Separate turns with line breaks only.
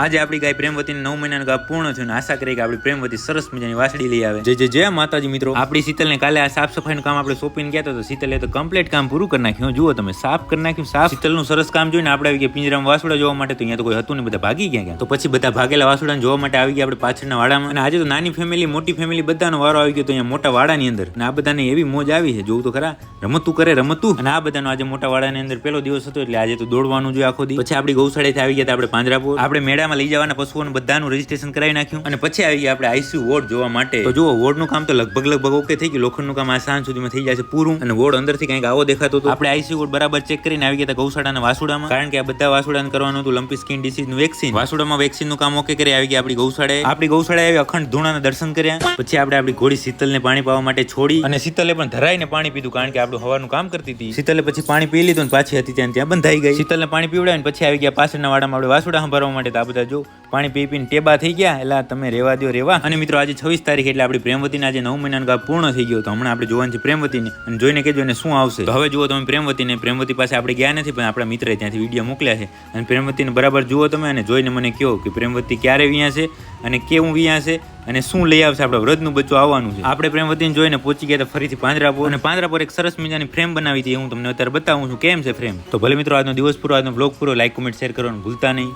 આજે આપણી ગાય પ્રેમવતી નવ મહિનાનું ગાભ પૂર્ણ થયું અને આશા કરીએ કે આપણી પ્રેમવતી સરસ મજાની વાસડી લઈ આવે. જે જે જય માતાજી મિત્રો? આપણી શીતલને કાલે આ સાફ સફાઈનું કામ આપણે સોંપીને ગયા તો શીતલે તો કમ્પ્લીટ કામ પૂરું કરી નાખ્યું. જુઓ તમે સાફ કરી નાખ્યું સાફ. શીતલનું સરસ કામ જોઈને આપણે આવી ગયા પિંજરામાં વાસુડા જોવા માટે તો અહીંયા તો કોઈ હતું નહીં બધા ભાગી ગયા તો પછી બધા ભાગેલા વાસુડાને જોવા માટે આવી ગયા આપણે પાછળના વાડામાં. અને આજે તો નાની ફેમિલી મોટી ફેમિલી બધાનો વારો આવી ગયો તો અહીંયા મોટા વાડાની અંદર. અને આ બધાને એવી મોજ આવી છે જોવું તો ખરા. રમતું કરે રમતું. અને આ બધાનો આજે મોટા વાડાની અંદર પહેલો દિવસ હતો એટલે આજે તો દોડવાનું જોઈએ આખો દી. પછી આપણી ગૌશાળાથી આવી ગયા આપણે પાંજરાપુર. આપણે મેળામાં લઈ જવાના પશુઓને બધાનું રજીસ્ટ્રેશન કરાવી નાખ્યું. અને પછી આવી આપણે આઈસીયુ વોર્ડ જોવા માટે. તો જુઓ, વોર્ડનું કામ તો લગભગ લગભગ ઓકે થઈ ગયું. લોખંડનું કામ આ સાંજ સુધીમાં થઈ જશે પૂરું. અને વોર્ડ અંદરથી કંઈક આવો દેખાતો હતો આપણે આઈસીયુ વોર્ડ બરાબર ચેક કરીને આવી ગયા ગૌશાળા ગૌશાળાના વાસુડામાં. કારણ કે આ બધા વાસુડાને કરવાનું હતું લંપી સ્કિન ડિસીઝનું વેક્સિન વાસુડામાં વેક્સિનનું કામ ઓકે કરી આવી ગયા આપણી ગૌશાળાએ. આપણી ગૌશાળાએ આવી અખંડ ધૂણાના દર્શન કર્યા. પછી આપણે આપણી ઘોડી શીતલને પાણી પાવા માટે છોડી અને શીતલે પણ ધરાઈને પાણી પીધું કારણ કે આપણું હવાનું કામ કરતી હતી. શીતલે પછી પાણી પી લીધું પછી હતી ત્યાં ત્યાં બંધાઈ ગઈ. શીતલને પાણી પીવડાવીને પછી આવી ગયા પાછળના વાડામાં આપણે વાસુડા સંભાળવા માટે બધા જો પાણી પી પીને ટેબા થઈ ગયા એટલે તમે રેવા દો રેવા. અને મિત્રો આજે છવ્વીસ તારીખ એટલે આપણી પ્રેમવતીના આજે નવ મહિનાનો ગાભ પૂર્ણ થઈ ગયો તો હમણાં આપણે જોવાનું છે પ્રેમવતીને. અને જોઈને કહેજો એને શું આવશે. તો હવે જુઓ તમે પ્રેમવતીને. પ્રેમવતી પાસે આપણે ગયા નથી, પણ આપણા મિત્રએ ત્યાંથી વીડિયો મોકલ્યા છે. અને પ્રેમવતીને બરાબર જુઓ તમે અને જોઈને મને કહો કે પ્રેમવતી ક્યારે વ્યાં છે અને કેવું વ્યાં છે અને શું લઈ આવશે આપણે વ્રતનું બચ્ચું આવવાનું છે. આપણે પ્રેમવતીને જોઈને પહોંચી ગયા ફરીથી પર અને પાંજરાપુર એક સરસ મજાની ફ્રેમ બનાવી હતી. હું તમને અત્યારે બતાવું છું. કેમ છે ફ્રેમ? તો ભલે મિત્રો આજનો દિવસ પૂરો, આજનો બ્લોગ પૂરો લાઈક કોમેન્ટ શેર કરવાનું ભૂલતા નહીં.